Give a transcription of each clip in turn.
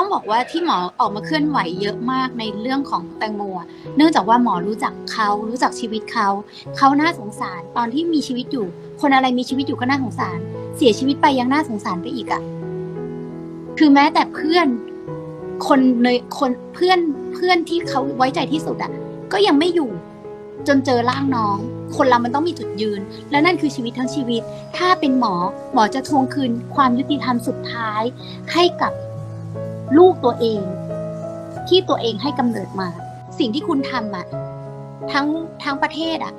ต้องบอกว่าที่หมอออกมาเคลื่อนไหวเยอะมากในเรื่องของแตงโมเนื่องจากว่าหมอรู้จักเขารู้จักชีวิตเขาเขาน่าสงสารตอนที่มีชีวิตอยู่ คนอะไรมีชีวิตอยู่ก็น่าสงสาร เสียชีวิตไปยังน่าสงสารไปอีกอะคือแม้แต่เพื่อนคนในคนเพื่อนเพื่อนที่เขาไว้ใจที่สุดอะ ก็ยังไม่อยู่จนเจอร่างน้อง คนเรามันต้องมีจุดยืน และนั่นคือชีวิตทั้งชีวิต ถ้าเป็นหมอหมอจะทวงคืนความยุติธรรมสุดท้าย ให้กับ ลูกตัวเอง ที่ตัวเองให้กำเนิดมา สิ่งที่คุณทำอะทั้งทั้งประเทศอะ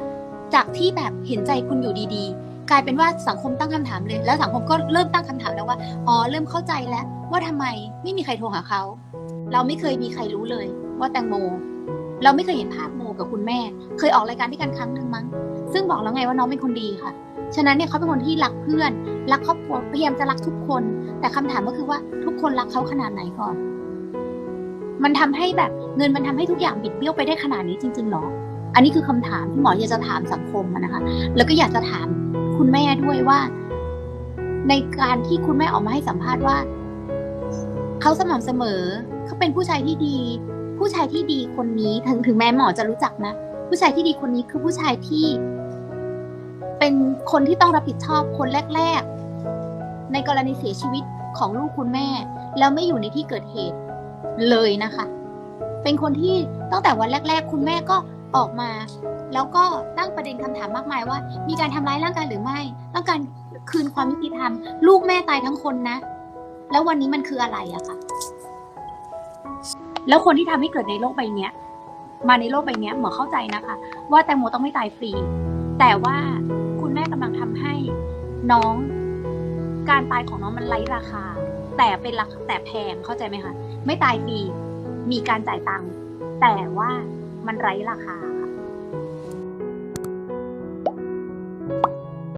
จากที่แบบเห็นใจคุณอยู่ดีๆ กลายเป็นว่าสังคมตั้งคำถามเลย แล้วสังคมก็เริ่มตั้งคำถามแล้วว่าอ๋อเริ่มเข้าใจแล้ว ว่าทำไมไม่มีใครโทรหาเขา เราไม่เคยมีใครรู้เลยว่าแตงโม เราไม่เคยเห็นภาพโมกับคุณแม่ เคยออกรายการด้วยกันครั้งหนึ่งมั้ง ซึ่งบอกแล้วไงว่าน้องเป็นคนดีค่ะ ฉะนั้นเนี่ยเขาเป็นคนที่รักเพื่อน รักครอบครัว พยายามจะรักทุกคน แต่คำถามก็คือว่าทุกคนรักเขาขนาดไหนก่อน มันทำให้แบบเงินมันทำให้ทุกอย่างบิดเบี้ยวไปได้ขนาดนี้จริงๆหรอ อันนี้คือคำถามที่หมออยากจะถามสังคมนะคะ แล้วก็อยากจะถามคุณแม่ด้วยว่า ในการที่คุณแม่ออกมาให้สัมภาษณ์ว่าเขาสม่ำเสมอ เขาเป็นผู้ชายที่ดี ผู้ชายที่ดีคนนี้ถึงถึงแม้หมอจะรู้จักนะ ผู้ชายที่ดีคนนี้คือผู้ชายที่ เป็นคนที่ต้องรับผิดชอบคนแรก ๆ ในกรณีเสียชีวิตของลูกคุณแม่ แล้วไม่อยู่ในที่เกิดเหตุเลยนะคะ เป็นคนที่ตั้งแต่วันแรก ๆ คุณแม่ก็ออกมา แล้วก็ตั้งประเด็นคำถามมากมายว่า มีการทำร้ายร่างกายหรือไม่ ต้องการคืนความยุติธรรม ลูกแม่ตายทั้งคนนะ แล้ววันนี้มันคืออะไรอะคะ แล้วคนที่ทำให้เกิดในโลกใบเนี้ย มาในโลกใบเนี้ยหมอเข้าใจนะคะ ว่าแตงโมต้องไม่ตายฟรี แต่ว่าคุณแม่กำลังทำให้น้องการตายของน้องมันไร้ราคา แต่เป็นราคาแต่แพงเข้าใจไหมคะไม่ตายฟรีมีการจ่ายตังค์แต่ว่ามันไร้ราคาค่ะ